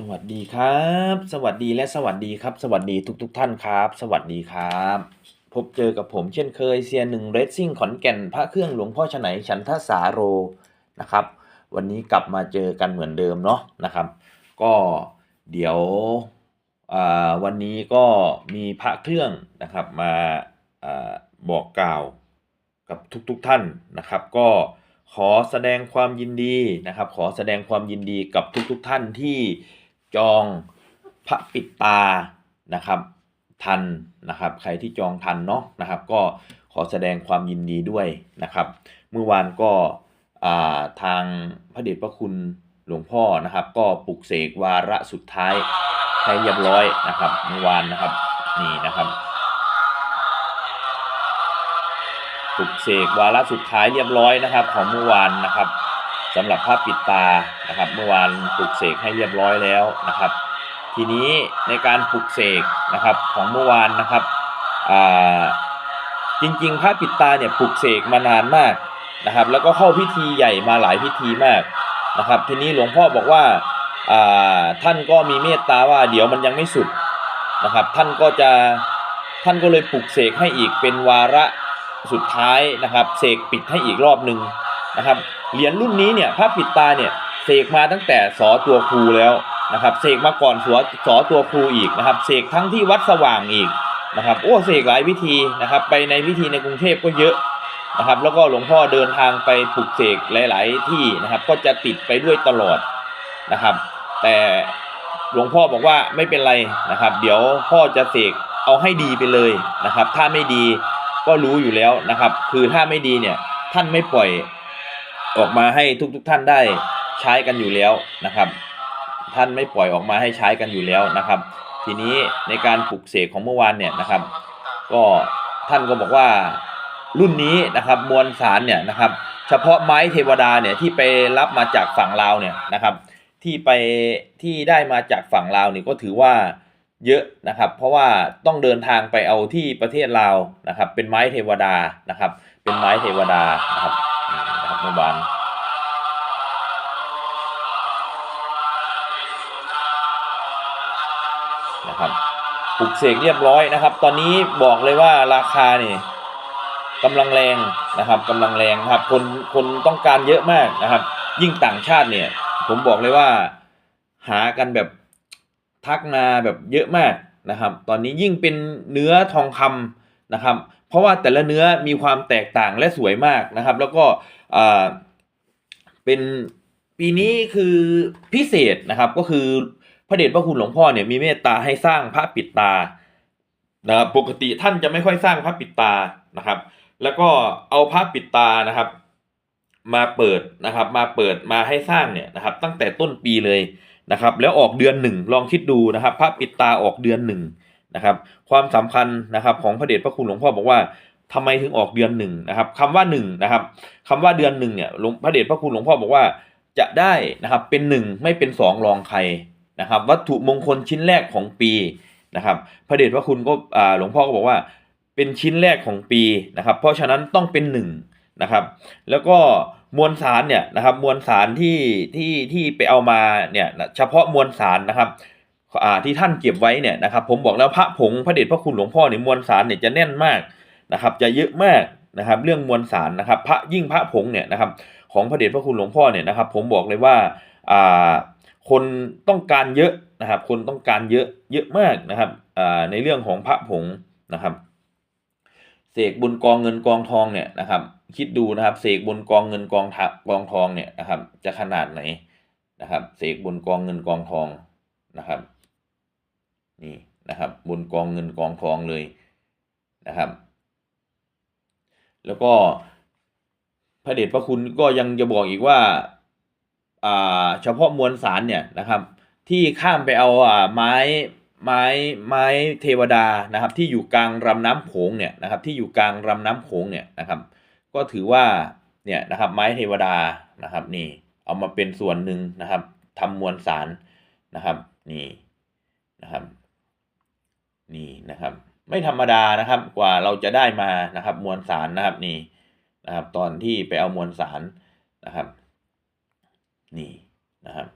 สวัสดีครับ สวัสดีและสวัสดีครับ สวัสดีทุกๆทท่านครับ สวัสดีครับ พบเจอกับผมเช่นเคยเซียนหนึ่งเรซซิ่งขอนแก่นพระเครื่องหลวงพ่อฉไหนฉันทสาโรนะครับ วันนี้กลับมาเจอกันเหมือนเดิมเนาะนะครับ ก็เดี๋ยววันนี้ก็มีพระเครื่องนะครับมาอบอกกล่าวกับทุกๆทท่านนะครับ ก็ขอแสดงความยินดีนะครับ ขอแสดงความยินดีกับทุกๆทท่านที่ จองพระปิดตานะครับทันนะครับ ใครที่จองทันเนาะนะครับ ก็ขอแสดงความยินดีด้วยนะครับ เมื่อวานก็าทางพระเดชพระคุณหลวงพ่อนะครับ ก็ปลุกเสกวาระสุดท้ายให้เรียบร้อยนะครับเมื่อวานนะครับนี่นะครับปลุกเสกวาระสุดท้ายเรียบร้อยนะครับ ของเมื่อวานนะครับ สำหรับภาพปิดตานะครับ เมื่อวานปลุกเสกให้เรียบร้อยแล้วนะครับ ทีนี้ในการปลุกเสกนะครับของเมื่อวานนะครับจริงๆภาพปิดตาเนี่ยปลุกเสกมานานมากนะครับ แล้วก็เข้าพิธีใหญ่มาหลายพิธีมากนะครับ ทีนี้หลวงพ่อบอกว่าท่านก็มีเมตตาว่าเดี๋ยวมันยังไม่สุดนะครับ ท่านก็จะท่านก็เลยปลุกเสกให้อีกเป็นวาระสุดท้ายนะครับ เสกปิดให้อีกรอบหนึ่ง นะครับเหรียญรุ่นนี้เนี่ยพระปิดตาเนี่ยเสกมาตั้งแต่สอตัวครูแล้วนะครับเสกมาก่อนสวสอตัวครูอีกนะครับเสกทั้งที่วัดสว่างอีกนะครับโอ้เสกหลายพิธีนะครับไปในพิธีในกรุงเทพก็เยอะนะครับแล้วก็หลวงพ่อเดินทางไปปลุกเสกหลาย ๆ ที่นะครับก็จะติดไปด้วยตลอดนะครับ แต่หลวงพ่อบอกว่าไม่เป็นไรนะครับ เดี๋ยวพ่อจะเสกเอาให้ดีไปเลยนะครับ ถ้าไม่ดีก็รู้อยู่แล้วนะครับ คือถ้าไม่ดีเนี่ยท่านไม่ปล่อย ออกมาให้ทุกๆทท่านได้ใช้กันอยู่แล้วนะครับ ท่านไม่ปล่อยออกมาให้ใช้กันอยู่แล้วนะครับ ทีนี้ในการปลุกเสกของเมื่อวานเนี่ยนะครับ ก็ท่านก็บอกว่ารุ่นนี้นะครับมวลสารเนี่ยนะครับ เฉพาะไม้เทวดาเนี่ยที่ไปรับมาจากฝั่งลาวเนี่ยนะครับ ที่ไปที่ได้มาจากฝั่งลาวนี่ยก็ถือว่าเยอะนะครับ เพราะว่าต้องเดินทางไปเอาที่ประเทศลาวนะครับ เป็นไม้เทวดานะครับ เป็นไม้เทวดานะครับ เมื่อวานนะครับปลุกเสกเรียบร้อยนะครับ ตอนนี้บอกเลยว่าราคาเนี่ยกำลังแรงนะครับกำลังแรงครับคนคนต้องการเยอะมากนะครับ ยิ่งต่างชาติเนี่ย ผมบอกเลยว่าหากันแบบทักนาแบบเยอะมากนะครับ ตอนนี้ยิ่งเป็นเนื้อทองคำนะครับ เพราะว่าแต่ละเนื้อมีความแตกต่างและสวยมากนะครับ แล้วก็เป็นปีนี้คือพิเศษนะครับก็คือพระเดชพระคุณหลวงพ่อเนี่ยมีเมตตาให้สร้างพระปิดตานะครับปกติท่านจะไม่ค่อยสร้างพระปิดตานะครับ แล้วก็เอาพระปิดตานะครับ มาเปิดนะครับ มาเปิดมาให้สร้างเนี่ยนะครับ ตั้งแต่ต้นปีเลยนะครับ แล้วออกเดือนหนึ่งลองคิดดูนะครับ พระปิดตาออกเดือนหนึ่ง นะครับ ความสำคัญนะครับของพระเดชพระคุณหลวงพ่อบอกว่าทำไมถึงออกเดือนหนึ่งนะครับคำว่าหนึ่งนะครับคำว่าเดือนหนึ่งเนี่ยหลวงพระเดชพระคุณหลวงพ่อบอกว่าจะได้นะครับเป็นหนึ่งไม่เป็นสองรองใครนะครับ วัตถุมงคลชิ้นแรกของปีนะครับ พระเดชพระคุณก็หลวงพ่อก็บอกว่าเป็นชิ้นแรกของปีนะครับ เพราะฉะนั้นต้องเป็นหนึ่งนะครับ แล้วก็มวลสารเนี่ยนะครับมวลสารที่ที่ที่ไปเอามาเนี่ยเฉพาะมวลสารนะครับ ที่ท่านเก็บไว้เนี่ยนะครับผมบอกแล้วพระผงพระเดชพระคุณหลวงพ่อเนี่ยมวลสารเนี่ยจะแน่นมากนะครับ จะเยอะมากนะครับเรื่องมวลสารนะครับ พระยิ่งพระผงเนี่ยนะครับของพระเดชพระคุณหลวงพ่อเนี่ยนะครับ ผมบอกเลยว่าอ่าคนต้องการเยอะนะครับ คนต้องการเยอะเยอะมากนะครับอ่าในเรื่องของพระผงนะครับเสกบนกองเงินกองทองเนี่ยนะครับ คิดดูนะครับเสกบนกองเงินกองทะกองทองเนี่ยนะครับ จะขนาดไหนนะครับเสกบนกองเงินกองทองนะครับ นี่นะครับบนกองเงินกองทองเลยนะครับ แล้วก็พระเดชพระคุณก็ยังจะบอกอีกว่าอ่าเฉพาะมวลสารเนี่ยนะครับ ที่ข้ามไปเอาอ่าไม้ไม้ไม้เทวดานะครับ ที่อยู่กลางลำน้ำโขงเนี่ยนะครับ ที่อยู่กลางลำน้ำโขงเนี่ยนะครับ ก็ถือว่าเนี่ยนะครับไม้เทวดานะครับนี่เอามาเป็นส่วนหนึ่งนะครับทำมวลสารนะครับนี่นะครับ นี่นะครับ ไม่ธรรมดานะครับกว่าเราจะได้มานะครับ มวลสารนะครับนี่นะครับ ตอนที่ไปเอามวลสารนะครับ นี่นะครับ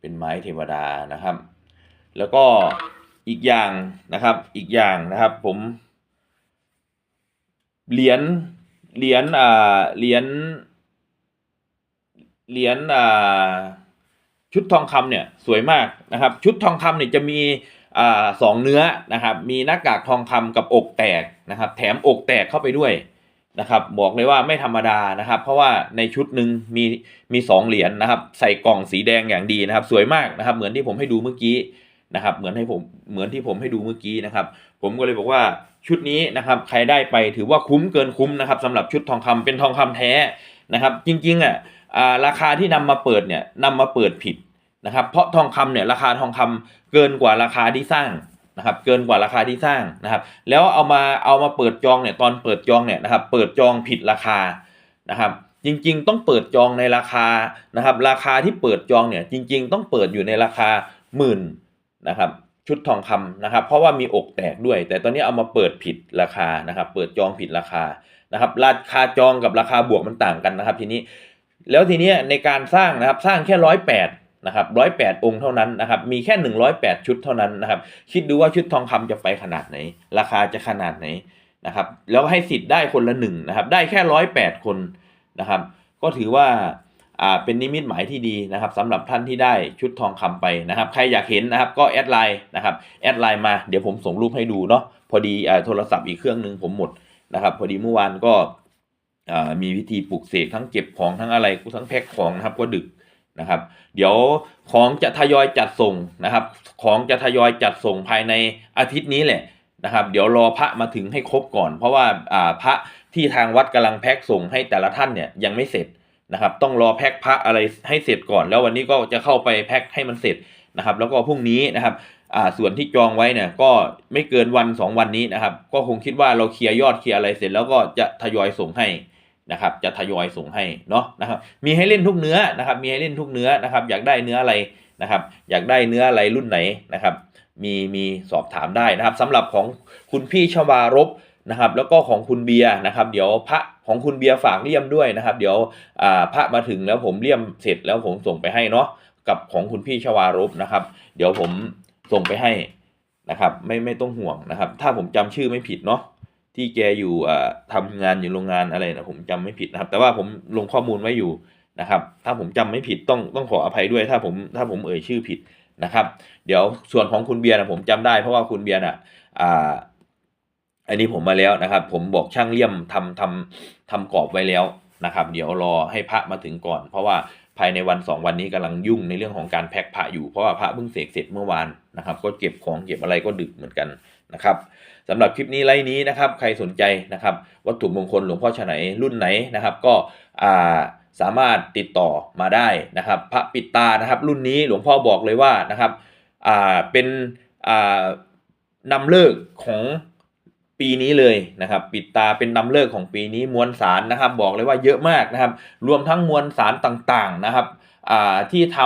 เป็นไม้เทวดานะครับ แล้วก็อีกอย่างนะครับ อีกอย่างนะครับ ผมเหรียญเหรียญอ่าเหรียญเหรียญอ่า ชุดทองคำเนี่ยสวยมากนะครับ ชุดทองคำเนี่ยจะมีอสองเนื้อนะครับ มีหน้ากากทองคำกับอกแตกนะครับ แถมอกแตกเข้าไปด้วยนะครับ บอกเลยว่าไม่ธรรมดานะครับ เพราะว่าในชุดหนึ่งมีมีสองเหรียญนะครับ ใส่กล่องสีแดงอย่างดีนะครับ สวยมากนะครับ เหมือนที่ผมให้ดูเมื่อกี้นะครับ เหมือนให้ผมเหมือนที่ผมให้ดูเมื่อกี้นะครับ ผมก็เลยบอกว่าชุดนี้นะครับ ใครได้ไปถือว่าคุ้มเกินคุ้มนะครับสำหรับชุดทองคำเป็นทองคำแท้นะครับ จริงๆอะอ่าราคาที่นำมาเปิดเนี่ยนำมาเปิดผิด นะครับ เพราะทองคำเนี่ยราคาทองคำเกินกว่าราคาที่สร้างนะครับ เกินกว่าราคาที่สร้างนะครับ แล้วเอามาเอามาเปิดจองเนี่ยตอนเปิดจองเนี่ยนะครับ เปิดจองผิดราคานะครับ จริง ๆ ต้องเปิดจองในราคานะครับ ราคาที่เปิดจองเนี่ยจริง ๆ ต้องเปิดอยู่ในราคาหมื่นนะครับชุดทองคำนะครับ เพราะว่ามีอกแตกด้วย แต่ตอนนี้เอามาเปิดผิดราคานะครับ เปิดจองผิดราคานะครับ ราคาจองกับราคาบวกมันต่างกันนะครับ ทีนี้ แล้วทีนี้ในการสร้างนะครับ สร้างแค่ร้อยแปด นะครับร้อยแปดองค์เท่านั้นนะครับ มีแค่หนึ่งร้อยแปดชุดเท่านั้นนะครับ คิดดูว่าชุดทองคำจะไปขนาดไหน ราคาจะขนาดไหนนะครับ แล้วให้สิทธิ์ได้คนละหนึ่งนะครับ ได้แค่ร้อยแปดคนนะครับ ก็ถือว่าอ่าเป็นนิมิตหมายที่ดีนะครับสำหรับท่านที่ได้ชุดทองคำไปนะครับ ใครอยากเห็นนะครับก็แอดไลน์นะครับแอดไลน์มาเดี๋ยวผมส่งรูปให้ดูเนาะพอดีอ่าโทรศัพท์อีกเครื่องหนึ่งผมหมดนะครับ พอดีเมื่อวานก็อ่ามีวิธีปลูกเสกทั้งเก็บของทั้งอะไรทั้งแพ็คของนะครับก็ดึก นะครับ เดี๋ยวของจะทยอยจัดส่งนะครับ ของจะทยอยจัดส่งภายในอาทิตย์นี้แหละนะครับ เดี๋ยวรอพระมาถึงให้ครบก่อน เพราะว่าอ่าพระที่ทางวัดกำลังแพ็คส่งให้แต่ละท่านเนี่ยยังไม่เสร็จนะครับ ต้องรอแพ็คพระอะไรให้เสร็จก่อน แล้ววันนี้ก็จะเข้าไปแพ็คให้มันเสร็จนะครับ แล้วก็พรุ่งนี้นะครับอ่าส่วนที่จองไว้เนี่ยก็ไม่เกินวันสองวันนี้นะครับ ก็คงคิดว่าเราเคลียร์ยอดเคลียร์อะไรเสร็จแล้วก็จะทยอยส่งให้ นะครับจะทยอยส่งให้เนาะนะครับมีให้เล่นทุกเนื้อนะครับมีให้เล่นทุกเนื้อนะครับอยากได้เนื้ออะไรนะครับอยากได้เนื้ออะไรรุ่นไหนนะครับมีมีสอบถามได้นะครับสำหรับของคุณพี่ชวารบนะครับแล้วก็ของคุณเบียร์นะครับเดี๋ยวพระของคุณเบียร์ฝากเลี่ยมด้วยนะครับ เดี๋ยวอ่าพระมาถึงแล้วผมเลี่ยมเสร็จแล้วผมส่งไปให้เนาะกับของคุณพี่ชวารบนะครับ เดี๋ยวผมส่งไปให้นะครับไม่ไม่ต้องห่วงนะครับ ถ้าผมจำชื่อไม่ผิดเนาะ ที่แกอยู่อ่าทำงานอยู่โรงงานอะไรนะผมจำไม่ผิดนะครับ แต่ว่าผมลงข้อมูลไว้อยู่นะครับ ถ้าผมจำไม่ผิดต้องต้องขออภัยด้วย ถ้าผมถ้าผมเอ่ยชื่อผิดนะครับ เดี๋ยวส่วนของคุณเบียร์นะผมจำได้เพราะว่าคุณเบียร์น่ะอ่าอันนี้ผมมาแล้วนะครับ ผมบอกช่างเลี่ยมทำทำทำกรอบไว้แล้วนะครับ เดี๋ยวรอให้พระมาถึงก่อน เพราะว่าภายในวันสองวันนี้กำลังยุ่งในเรื่องของการแพ็คพระอยู่เพราะว่าพระเพิ่งเสกเสร็จเมื่อวานนะครับ ก็เก็บของเก็บอะไรก็ดึกเหมือนกัน นะครับสำหรับคลิปนี้ไลน์นี้นะครับ ใครสนใจนะครับ วัตถุมงคลหลวงพ่อฉไหนรุ่นไหนนะครับ ก็สามารถติดต่อมาได้นะครับ พระปิดตานะครับ รุ่นนี้หลวงพ่อบอกเลยว่านะครับเป็นนำเลิกของปีนี้เลยนะครับ ปิดตาเป็นนำเลิกของปีนี้มวลสารนะครับ บอกเลยว่าเยอะมากนะครับ รวมทั้งมวลสารต่างๆนะครับที่ท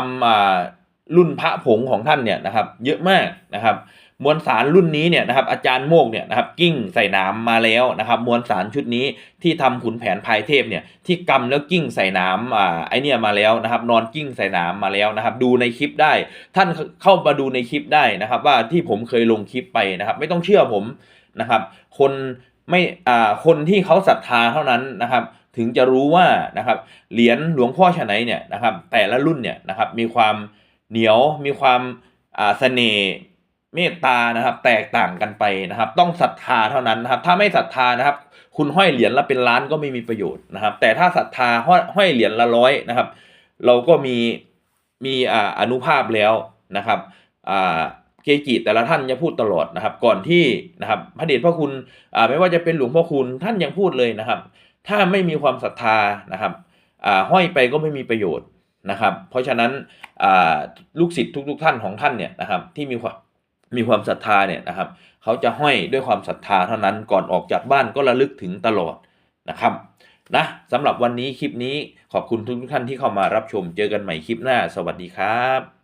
ำรุ่นพระผงของท่านเนี่ยนะครับ เยอะมากนะครับ มวลสารรุ่นนี้เนี่ยนะครับอาจารย์โมกเนี่ยนะครับกิ้งใส่น้ำมาแล้วนะครับมวลสารชุดนี้ที่ทำขุนแผนภายเทพเนี่ยที่กำแล้วกิ้งใส่น้ำอ่าไอเนี่ยมาแล้วนะครับนอนกิ้งใส่น้ำมาแล้วนะครับดูในคลิปได้ ท่านเข้ามาดูในคลิปได้นะครับว่าที่ผมเคยลงคลิปไปนะครับ ไม่ต้องเชื่อผมนะครับคนไม่อ่าคนที่เขาศรัทธาเท่านั้นนะครับถึงจะรู้ว่านะครับเหรียญหลวงพ่อฉะไหนเนี่ยนะครับแต่ละรุ่นเนี่ยนะครับมีความเหนียวมีความอ่าเสน่ห์ เมตตานะครับ แตกต่างกันไปนะครับ ต้องศรัทธาเท่านั้นนะครับ ถ้าไม่ศรัทธานะครับ คุณห้อยเหรียญละเป็นล้านก็ไม่มีประโยชน์นะครับ แต่ถ้าศรัทธาห้อยห้อยเหรียญละร้อยนะครับ เราก็มีมีอ่าอนุภาพแล้วนะครับอ่าเกจิแต่ละท่านจะพูดตลอดนะครับ ก่อนที่นะครับพระเดชพระคุณอ่าไม่ว่าจะเป็นหลวงพ่อคุณท่านยังพูดเลยนะครับ ถ้าไม่มีความศรัทธานะครับอ่าห้อยไปก็ไม่มีประโยชน์นะครับ เพราะฉะนั้นอ่าลูกศิษย์ทุก ๆ ท่านของท่านเนี่ยนะครับที่มีความ มีความศรัทธาเนี่ยนะครับ เขาจะห้อยด้วยความศรัทธาเท่านั้นก่อนออกจากบ้านก็ระลึกถึงตลอดนะครับนะสำหรับวันนี้คลิปนี้ขอบคุณทุกท่านที่เข้ามารับชมเจอกันใหม่คลิปหน้า สวัสดีครับ